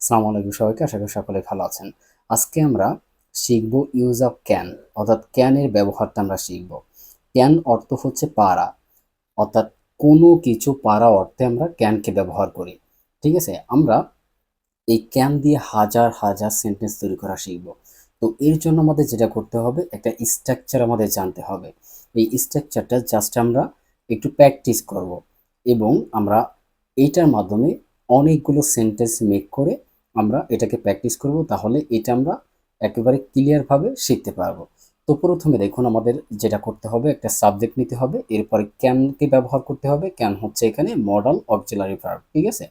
সালাম আলাইকুম সবাইকে, আশা করি সকলে ভালো আছেন। আজকে আমরা শিখব ইউজ অফ ক্যান অর্থাৎ ক্যানের ব্যবহারটা আমরা শিখব। ক্যান অর্থ হচ্ছে পারা অর্থাৎ কোনো কিছু পারা অর্থে আমরা ক্যানকে ব্যবহার করি। ঠিক আছে? আমরা এই ক্যান দিয়ে হাজার হাজার সেন্টেন্স তৈরি করা শিখব। তো এর জন্য আমাদের যেটা করতে হবে, একটা স্ট্রাকচার আমাদের জানতে হবে। এই স্ট্রাকচারটা জাস্ট আমরা একটু প্র্যাকটিস করব এবং আমরা এইটার মাধ্যমে অনেকগুলো সেন্টেন্স মেক করে আমরা এটাকে প্র্যাকটিস করব, তাহলে এটা আমরা একেবারে ক্লিয়ারভাবে শিখতে পারব। তো প্রথমে দেখুন আমাদের যেটা করতে হবে, একটা সাবজেক্ট নিতে হবে, এরপরে ক্যানকে ব্যবহার করতে হবে ক্যান হচ্ছে এখানে মডাল অক্সিলারি ভার্ব ঠিক আছে?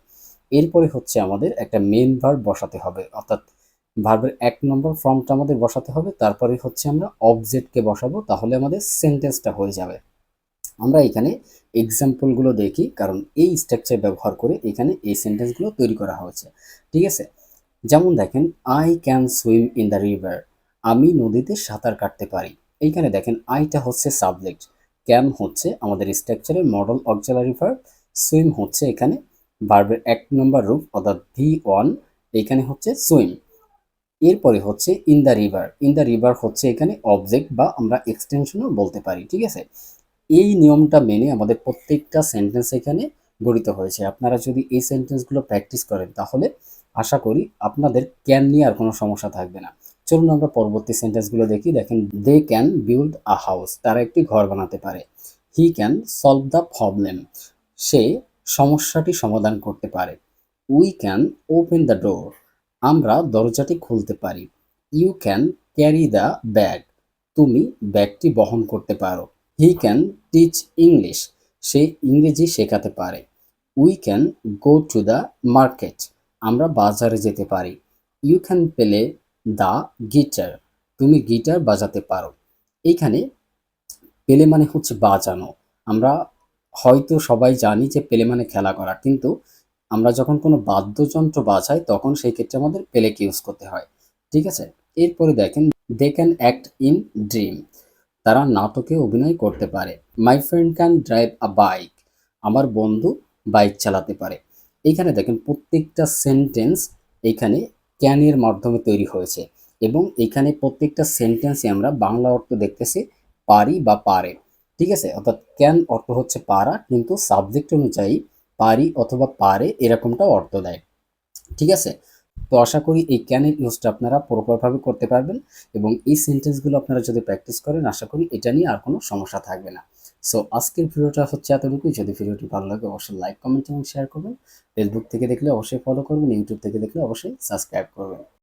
এরপরে হচ্ছে আমাদের একটা মেন ভার্ব বসাতে হবে, অর্থাৎ ভার্বের এক নম্বর ফর্মটা আমাদের বসাতে হবে, তারপরে হচ্ছে আমরা অবজেক্টকে বসাবো, তাহলে আমাদের সেন্টেন্সটা হয়ে যাবে। আমরা এখানে এক্সাম্পলগুলো দেখি, কারণ এই স্ট্রাকচার ব্যবহার করে এখানে এই সেন্টেন্সগুলো তৈরি করা হয়েছে। ঠিক আছে? যেমন দেখেন I can swim in the river আমি নদীতে সাঁতার কাটতে পারি। এইখানে দেখেন আইটা হচ্ছে সাবজেক্ট ক্যান হচ্ছে আমাদের স্ট্রাকচারের মডেল অক্সিলারি ভার্ব সুইম হচ্ছে এখানে ভার্বের এক নম্বর রূপ অর্থাৎ ভি ওয়ান এখানে হচ্ছে সুইম এরপরে হচ্ছে in the river in the river হচ্ছে এখানে অবজেক্ট বা আমরা এক্সটেনশনও বলতে পারি। ঠিক আছে? এই নিয়মটা মেনে আমাদের প্রত্যেকটা সেন্টেন্স এখানে গঠিত হয়েছে। আপনারা যদি এই সেন্টেন্সগুলো প্র্যাকটিস করেন তাহলে আশা করি আপনাদের ক্যান নিয়ে আর কোনো সমস্যা থাকবে না। চলুন আমরা পরবর্তী সেন্টেন্সগুলো দেখি। দেখেন they can build a house তারা একটি ঘর বানাতে পারে। He can solve the problem সে সমস্যাটি সমাধান করতে পারে। We can open the door আমরা দরজাটি খুলতে পারি। You can carry the bag তুমি ব্যাগটি বহন করতে পারো। হি ক্যান টিচ ইংলিশ সে ইংরেজি শেখাতে পারে। We can go to the market আমরা বাজারে যেতে পারি। You can play the guitar তুমি গিটার বাজাতে পারো। এইখানে পেলে মানে হচ্ছে বাজানো। আমরা হয়তো সবাই জানি যে পেলে মানে খেলা করা। কিন্তু আমরা যখন কোনো বাদ্যযন্ত্র বাজাই, তখন সেই ক্ষেত্রে আমাদের পেলেকে ইউজ করতে হয়। ঠিক আছে? এরপরে দেখেন they can act in dream তারা নাটকে অভিনয় করতে পারে। My friend can drive a bike আমার বন্ধু বাইক চালাতে পারে। এইখানে দেখেন প্রত্যেকটা সেন্টেন্স এখানে ক্যানের মাধ্যমে তৈরি হয়েছে এবং এখানে প্রত্যেকটা সেন্টেন্সে আমরা বাংলা অর্থ দেখতেছি পারি বা পারে। ঠিক আছে? অর্থাৎ ক্যান অর্থ হচ্ছে পারা, কিন্তু সাবজেক্ট অনুযায়ী পারি অথবা পারে এরকমটা অর্থ দেয়। ঠিক আছে? তো আশা করি এই ক্যানের ইউজটা আপনারা প্রপারভাবে করতে পারবেন এবং এই সেন্টেন্সগুলো আপনারা যদি প্র্যাকটিস করেন, আশা করি এটা নিয়ে আর কোনো সমস্যা থাকবে না। সো আজকের ভিডিওটা হচ্ছে এতটুকুই। যদি ভিডিওটি ভালো লাগে, অবশ্যই লাইক কমেন্ট এবং শেয়ার করবেন। ফেসবুক থেকে দেখলে অবশ্যই ফলো করবেন ইউটিউব থেকে দেখলে অবশ্যই সাবস্ক্রাইব করবেন।